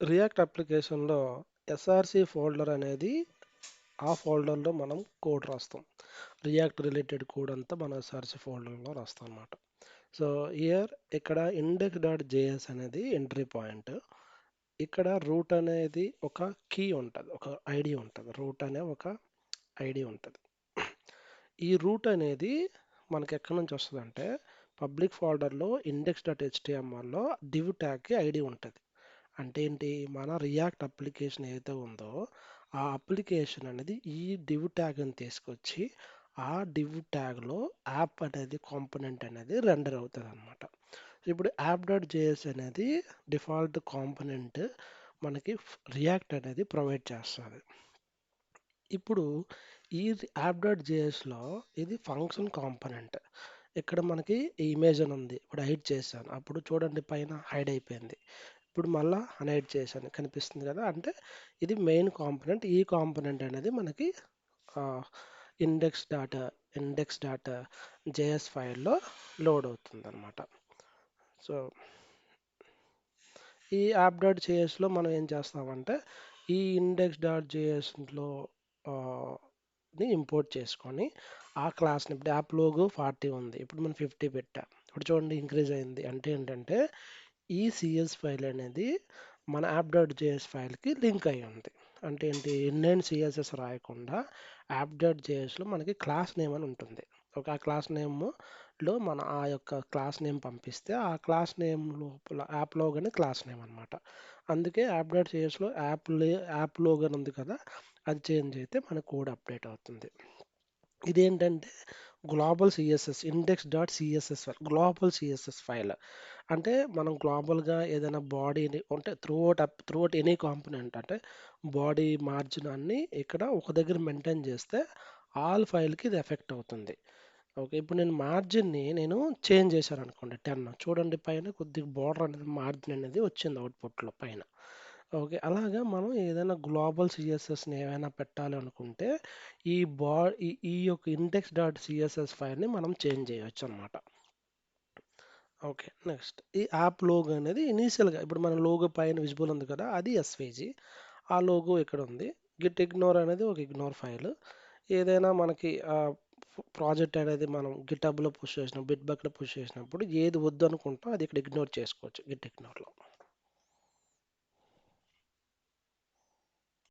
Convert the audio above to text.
React అప్లికేషన్లో SRC folder అనేది ఆ ఫోల్డర్లో మనం కోడ్ రాస్తాం. రియాక్ట్ రిలేటెడ్ కోడ్ అంతా మనం ఎస్ఆర్సి ఫోల్డర్లో రాస్తాం అనమాట సో ఇయర్ ఇక్కడ ఇండెక్స్ డాట్ జేఎస్ అనేది ఎంట్రీ పాయింట్ ఇక్కడ రూట్ అనేది ఒక కీ ఉంటుంది ఒక ఐడి ఉంటుంది. రూట్ అనే ఒక ఐడి ఉంటుంది. ఈ రూట్ అనేది మనకి ఎక్కడి నుంచి వస్తుందంటే పబ్లిక్ ఫోల్డర్లో ఇండెక్స్ డాట్ హెచ్టిఎంఆర్లో డివ్ ట్యాగ్కి ఐడి ఉంటుంది. అంటే ఏంటి? మన రియాక్ట్ అప్లికేషన్ ఏదైతే ఉందో ఆ అప్లికేషన్ అనేది ఈ డివ్ ట్యాగ్ని తీసుకొచ్చి ఆ డివ్ ట్యాగ్లో యాప్ అనేది కాంపొనెంట్ అనేది రెండర్ అవుతుంది అనమాట ఇప్పుడు యాప్ డాట్ జేఎస్ అనేది డిఫాల్ట్ కాంపొనెంట్ మనకి రియాక్ట్ అనేది ప్రొవైడ్ చేస్తుంది. ఇప్పుడు ఈ యాప్ డాట్ జేఎస్లో ఇది ఫంక్షన్ కాంపొనెంట్ ఇక్కడ మనకి ఇమేజ్ అని ఉంది. ఇప్పుడు హైడ్ చేశాను. అప్పుడు చూడండి పైన హైడ్ అయిపోయింది. ఇప్పుడు మళ్ళా అనైడ్ చేశాను కనిపిస్తుంది కదా? అంటే ఇది మెయిన్ కాంపనెంట్. ఈ కాంపనెంట్ అనేది మనకి index data index data JS ఫైల్లో లోడ్ అవుతుంది అనమాట సో ఈ యాప్ డాట్ జేఎస్లో మనం ఏం చేస్తామంటే ఈ ఇండెక్స్ డాట్ జేఎస్లో ని ఇంపోర్ట్ చేసుకొని ఆ క్లాస్ని ఇప్పుడు యాప్ లోగో ఫార్టీ ఉంది. ఇప్పుడు మనం ఫిఫ్టీ పెట్టాం. ఇప్పుడు చూడండి ఇంక్రీజ్ అయింది. అంటే ఏంటంటే ఈ సిఎస్ ఫైల్ అనేది మన యాప్ డాట్ జేఎస్ ఫైల్కి లింక్ అయి ఉంది. అంటే ఏంటి? ఎన్ఎన్ సిఎస్ఎస్ రాయకుండా యాప్ డాట్ జేఎస్లో మనకి క్లాస్ నేమ్ అని ఉంటుంది. ఒక ఆ క్లాస్ నేమ్లో మన ఆ యొక్క క్లాస్ నేమ్ పంపిస్తే ఆ క్లాస్ నేమ్ లోపల యాప్ లోగనే క్లాస్ నేమ్ అనమాట అందుకే యాప్ డాట్ జేఎస్లో యాప్ యాప్ లోగన్ ఉంది కదా అది చేంజ్ అయితే మన కోడ్ అప్డేట్ అవుతుంది. ఇదేంటంటే global CSS index dot CSS file global CSS file. అంటే మనం గ్లోబల్గా ఏదైనా బాడీని అంటే throughout app throughout any component అంటే బాడీ మార్జిన్ అన్ని ఇక్కడ ఒక దగ్గర మెయింటైన్ చేస్తే ఆల్ ఫైల్కి ఇది ఎఫెక్ట్ అవుతుంది. ఓకే ఇప్పుడు నేను మార్జిన్ని నేను చేంజ్ చేశాను అనుకోండి టెన్. చూడండి పైన కొద్దిగా బార్డర్ అనేది మార్జిన్ అనేది వచ్చింది అవుట్పుట్లో పైన. ఓకే. అలాగా మనం ఏదైనా గ్లోబల్ సిఎస్ఎస్ని ఏమైనా పెట్టాలి అనుకుంటే ఈ బా ఈ యొక్క ఇండెక్స్ డాట్ సిఎస్ఎస్ ఫైల్ని మనం చేంజ్ చేయవచ్చు అనమాట ఓకే. నెక్స్ట్. ఈ యాప్ లోగో అనేది ఇనీషియల్గా ఇప్పుడు మన లోగో పైన విజిబుల్ ఉంది కదా అది ఎస్‌వీజీ. ఆ లోగో ఇక్కడ ఉంది. గిట్ ఇగ్నోర్ అనేది ఒక ఇగ్నోర్ ఫైల్. ఏదైనా మనకి ప్రాజెక్ట్ అనేది మనం గిటబ్లో పుష్ చేసినప్పుడు బిట్ బక్లో పుష్ చేసినప్పుడు ఏది వద్దు అనుకుంటాం అది ఇక్కడ ఇగ్నోర్ చేసుకోవచ్చు గిట్ ఇగ్నోర్లో.